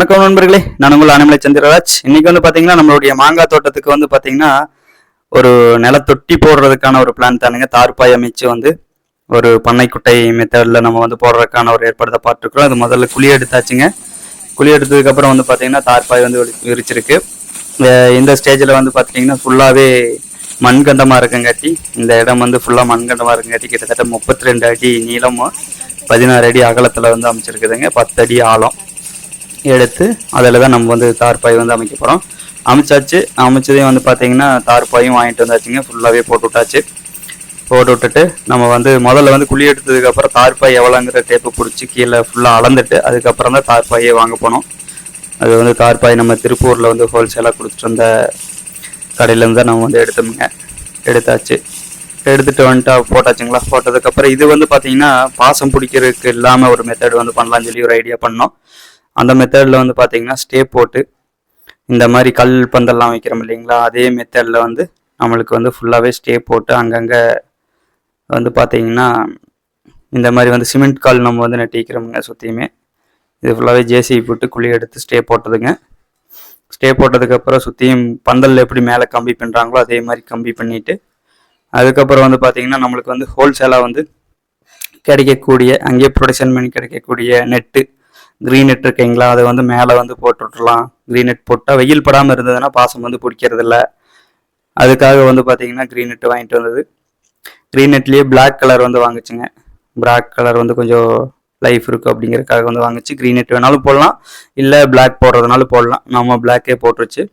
வணக்கம் நண்பர்களே. நான் உங்கள் அனிமலை சந்திரராஜ். இன்னைக்கு வந்து பாத்தீங்கன்னா நம்மளுடைய மாங்காய் தோட்டத்துக்கு வந்து பாத்தீங்கன்னா ஒரு நிலத்தொட்டி போடுறதுக்கான ஒரு பிளான் தானுங்க. தார்பாய் அமைச்சு வந்து ஒரு பண்ணைக்குட்டை மெத்தடில் நம்ம வந்து போடுறதுக்கான ஒரு ஏற்பாடு பார்த்துருக்குறோம். அது முதல்ல குழி எடுத்தாச்சுங்க. குழி எடுத்ததுக்கப்புறம் வந்து பார்த்தீங்கன்னா தார்பாய் வந்து விரி- விரிச்சிருக்கு. இந்த ஸ்டேஜில் வந்து பார்த்தீங்கன்னா ஃபுல்லாகவே மண்கண்டமாக இருக்குங்காட்டி இந்த இடம் வந்து ஃபுல்லாக மண்கண்டமாக இருக்குங்காட்டி கிட்டத்தட்ட முப்பத்தி ரெண்டு அடி நீளமும் பதினாறு அடி அகலத்தில் வந்து அமைச்சிருக்குதுங்க. பத்து அடி ஆழம். எடுத்து அதில் தான் நம்ம வந்து தார்பாய் வந்து அமைக்க போகிறோம். அமைச்சாச்சு. அமைச்சதையும் வந்து பார்த்தீங்கன்னா தார்பாயும் வாங்கிட்டு வந்தாச்சுங்க. ஃபுல்லாகவே போட்டு விட்டாச்சு. போட்டு விட்டுட்டு நம்ம வந்து முதல்ல வந்து குழி எடுத்ததுக்கப்புறம் தார்பாய் எவ்வளோங்கிற டேப்பு பிடிச்சி கீழே ஃபுல்லாக அளந்துட்டு அதுக்கப்புறம் தான் தார்பாயே வாங்க போனோம். அது வந்து தார்பாய் நம்ம திருப்பூரில் வந்து ஹோல்சேலாக கொடுத்துட்டு வந்த கடையிலேருந்து தான் நம்ம வந்து எடுத்தோமுங்க. எடுத்தாச்சு. எடுத்துட்டு வந்துட்டு போட்டாச்சுங்களா? போட்டதுக்கப்புறம் இது வந்து பார்த்தீங்கன்னா பாசம் பிடிக்கிறதுக்கு இல்லாமல் ஒரு மெத்தட் வந்து பண்ணலாம்னு சொல்லி ஒரு ஐடியா பண்ணோம். அந்த மெத்தடில் வந்து பார்த்தீங்கன்னா ஸ்டே போட்டு இந்த மாதிரி கல் பந்தல்லாம் வைக்கிறோம் இல்லைங்களா? அதே மெத்தடில் வந்து நம்மளுக்கு வந்து ஃபுல்லாகவே ஸ்டே போட்டு அங்கங்கே வந்து பார்த்தீங்கன்னா இந்த மாதிரி வந்து சிமெண்ட் கால் நம்ம வந்து நட்டிக்கிறோமுங்க சுற்றியுமே இது ஃபுல்லாகவே ஜேசிபி போட்டு குழி எடுத்து ஸ்டே போட்டதுங்க. ஸ்டே போட்டதுக்கப்புறம் சுற்றியும் பந்தல் எப்படி மேலே கம்பி பண்ணுறாங்களோ அதே மாதிரி கம்பி பண்ணிவிட்டு அதுக்கப்புறம் வந்து பார்த்தீங்கன்னா நம்மளுக்கு வந்து ஹோல்சேலாக வந்து கிடைக்கக்கூடிய அங்கேயே ப்ரொடக்ஷன் பண்ணி கிடைக்கக்கூடிய நெட்டு க்ரீன் நெட் இருக்குங்களா? அதை வந்து மேலே வந்து போட்டுவிட்ருலாம் க்ரீன் நெட் போட்டால் வெயில் படாமல் இருந்ததுன்னா பாசம் வந்து பிடிக்கிறதில்ல. அதுக்காக வந்து பார்த்தீங்கன்னா க்ரீன் நெட் வாங்கிட்டு வந்தது. க்ரீன் நெட்லேயே பிளாக் கலர் வந்து வாங்குச்சுங்க. பிளாக் கலர் வந்து கொஞ்சம் லைஃப் இருக்குது அப்படிங்கிறதுக்காக வந்து வாங்கிச்சு. க்ரீன் நெட் வேணாலும் போடலாம். இல்லை பிளாக் போடுறதுனாலும் போடலாம். நம்ம பிளாக்கே போட்டுருச்சு.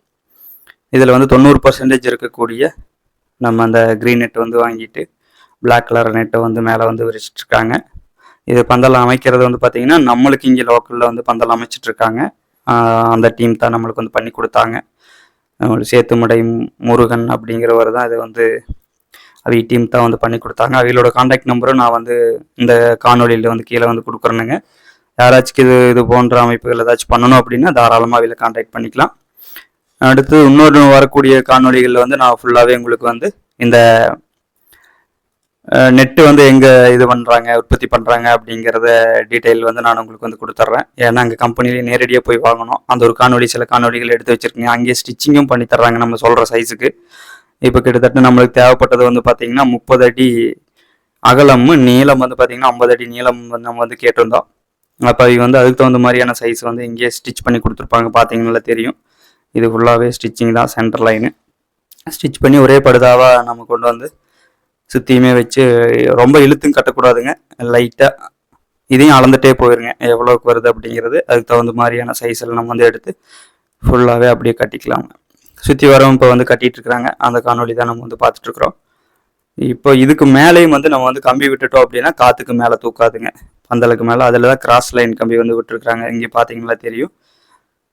இதில் வந்து தொண்ணூறு பர்சன்டேஜ் இருக்கக்கூடிய நம்ம அந்த க்ரீன் நெட் வந்து வாங்கிட்டு பிளாக் கலர் நெட்டை வந்து மேலே வந்து விரிச்சிட்ருக்காங்க இது பந்தல் அமைக்கிறது வந்து பார்த்தீங்கன்னா நம்மளுக்கு இங்கே லோக்கலில் வந்து பந்தல் அமைச்சிட்டு இருக்காங்க அந்த டீம் தான் நம்மளுக்கு வந்து பண்ணி கொடுத்தாங்க. சேத்துமடை முருகன் அப்படிங்கிறவர் தான் இது வந்து அவங்க டீம் தான் வந்து பண்ணி கொடுத்தாங்க. அவங்களோட காண்டாக்ட் நம்பரும் நான் வந்து இந்த காணொலியில் வந்து கீழே வந்து கொடுக்குறேனுங்க. யாராச்சும் இது இது போன்ற அமைப்புகள் ஏதாச்சும் பண்ணணும் அப்படின்னா தாராளமாக அவங்கள காண்டாக்ட் பண்ணிக்கலாம். அடுத்து இன்னொரு வரக்கூடிய காணொளிகளில் வந்து நான் ஃபுல்லாகவே உங்களுக்கு வந்து இந்த நெட்டு வந்து எங்கே இது பண்ணுறாங்க உற்பத்தி பண்ணுறாங்க அப்படிங்கிறத டீட்டெயில் வந்து நான் உங்களுக்கு வந்து கொடுத்துட்றேன். ஏன்னா அங்கே கம்பெனிலேயே நேரடியாக போய் வாங்கணும். அந்த ஒரு காணொளி சில காணொளிகள் எடுத்து வச்சுருக்கீங்க. அங்கேயே ஸ்டிச்சிங்கும் பண்ணி தர்றாங்க நம்ம சொல்கிற சைஸுக்கு இப்போ கிட்டத்தட்ட நம்மளுக்கு தேவைப்பட்டது வந்து பார்த்திங்கன்னா முப்பது அடி அகலமும் நீளம் வந்து பார்த்தீங்கன்னா ஐம்பது அடி நீளம் வந்து நம்ம வந்து கேட்டிருந்தோம். அப்போ அவங்க வந்து அதுக்கு தகுந்த மாதிரியான சைஸ் வந்து இங்கேயே ஸ்டிச் பண்ணி கொடுத்துருப்பாங்க. பார்த்தீங்கன்னா தெரியும். இது ஃபுல்லாகவே ஸ்டிச்சிங் தான் சென்டர் லைனு ஸ்டிச் பண்ணி ஒரே படுதாவாக நம்ம கொண்டு வந்து சுற்றியுமே வச்சு ரொம்ப இழுத்தும் கட்டக்கூடாதுங்க. லைட்டாக இதையும் அளந்துட்டே போயிருங்க. எவ்வளோக்கு வருது அப்படிங்கிறது அதுக்கு தகுந்த மாதிரியான சைஸில் நம்ம வந்து எடுத்து ஃபுல்லாகவே அப்படியே கட்டிக்கலாங்க சுற்றி வரவும் இப்போ வந்து கட்டிட்டு இருக்கிறாங்க அந்த காணொளி தான் நம்ம வந்து பார்த்துட்டு இருக்கிறோம் இப்போ இதுக்கு மேலேயும் வந்து நம்ம வந்து கம்பி விட்டுட்டோம் அப்படின்னா காற்றுக்கு மேலே தூக்காதுங்க. பந்தலுக்கு மேலே. அதில் தான் கிராஸ் லைன் கம்பி வந்து விட்டுருக்குறாங்க. இங்கே பார்த்தீங்களா தெரியும்.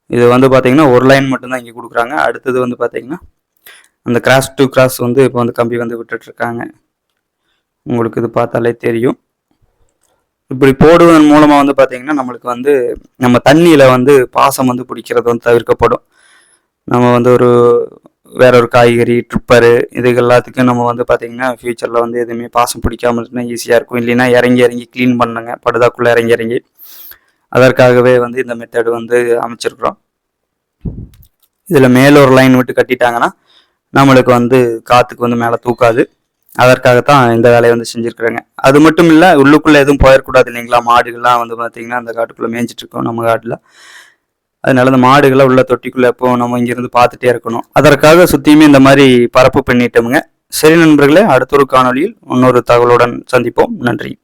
இது வந்து பார்த்தீங்கன்னா ஒரு லைன் மட்டும்தான் இங்கே கொடுக்குறாங்க. அடுத்தது வந்து பார்த்தீங்கன்னா அந்த கிராஸ் டு கிராஸ் வந்து இப்போ வந்து கம்பி வந்து விட்டுட்டு இருக்காங்க உங்களுக்கு இது பார்த்தாலே தெரியும். இப்படி போடுவதன் மூலமாக வந்து பார்த்தீங்கன்னா நம்மளுக்கு வந்து நம்ம தண்ணியில் வந்து பாசம் வந்து பிடிக்கிறது வந்து தவிர்க்கப்படும். நம்ம வந்து ஒரு வேற ஒரு காய்கறி ட்ரிப்பரு இது எல்லாத்துக்கும் நம்ம வந்து பார்த்தீங்கன்னா ஃப்யூச்சரில் வந்து எதுவுமே பாசம் பிடிக்காமல் இருந்தால் ஈஸியாக இருக்கும். இல்லைன்னா இறங்கி இறங்கி க்ளீன் பண்ணுங்க. படுதாக்குள்ளே இறங்கி இறங்கி. அதற்காகவே வந்து இந்த மெத்தட் வந்து அமைச்சிருக்கிறோம். இதில் மேலே ஒரு லைன் விட்டு கட்டிட்டாங்கன்னா நம்மளுக்கு வந்து காற்றுக்கு வந்து மேலே தூக்காது. அதற்காகத்தான் இந்த வேலையை வந்து செஞ்சுருக்குறாங்க. அது மட்டும் இல்லை உள்ளுக்குள்ளே எதுவும் போயிடக்கூடாது இல்லைங்களா? மாடுகள்லாம் வந்து பார்த்தீங்கன்னா அந்த காட்டுக்குள்ளே மேய்ஞ்சிட்டு இருக்கோம் நம்ம காட்டில். அதனால அந்த மாடுகளை உள்ள தொட்டிக்குள்ளே எப்போ நம்ம இங்கேருந்து பார்த்துட்டே இருக்கணும். அதற்காக சுற்றியுமே இந்த மாதிரி பரப்பு பண்ணிட்டோமுங்க. சரி நண்பர்களே அடுத்த ஒரு காணொளியில் இன்னொரு தகவலுடன் சந்திப்போம். நன்றி.